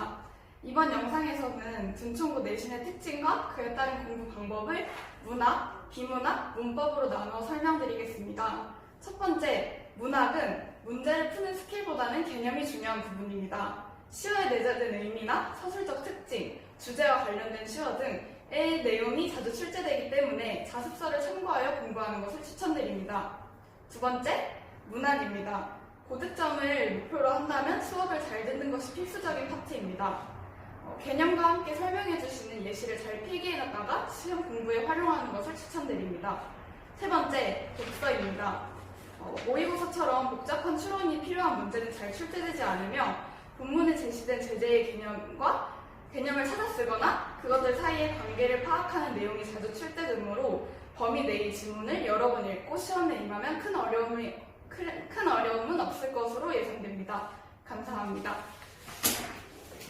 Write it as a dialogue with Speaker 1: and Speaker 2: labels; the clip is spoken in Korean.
Speaker 1: 반갑습니다. 이번 영상에서는 둔촌고 내신의 특징과 그에 따른 공부 방법을 문학, 비문학, 문법으로 나누어 설명드리겠습니다. 첫 번째, 문학은 문제를 푸는 스킬보다는 개념이 중요한 부분입니다. 시어에 내재된 의미나 서술적 특징, 주제와 관련된 시어 등의 내용이 자주 출제되기 때문에 자습서를 참고하여 공부하는 것을 추천드립니다. 두 번째, 문학입니다. 고득점을 목표로 한다면 수업을 잘 듣는 것이 필수적인 파트입니다. 어, 개념과 함께 설명해 주시는 예시를 잘 필기해놨다가 시험 공부에 활용하는 것을 추천드립니다. 세 번째, 독서입니다. 어, 모의고사처럼 복잡한 추론이 필요한 문제는 잘 출제되지 않으며 본문에 제시된 제재의 개념과 개념을 찾아 쓰거나 그것들 사이의 관계를 파악하는 내용이 자주 출제되므로 범위 내의 지문을 여러 번 읽고 시험에 임하면 큰 어려움이 큰, 큰 어려움은 없을 것으로 예상됩니다. 감사합니다.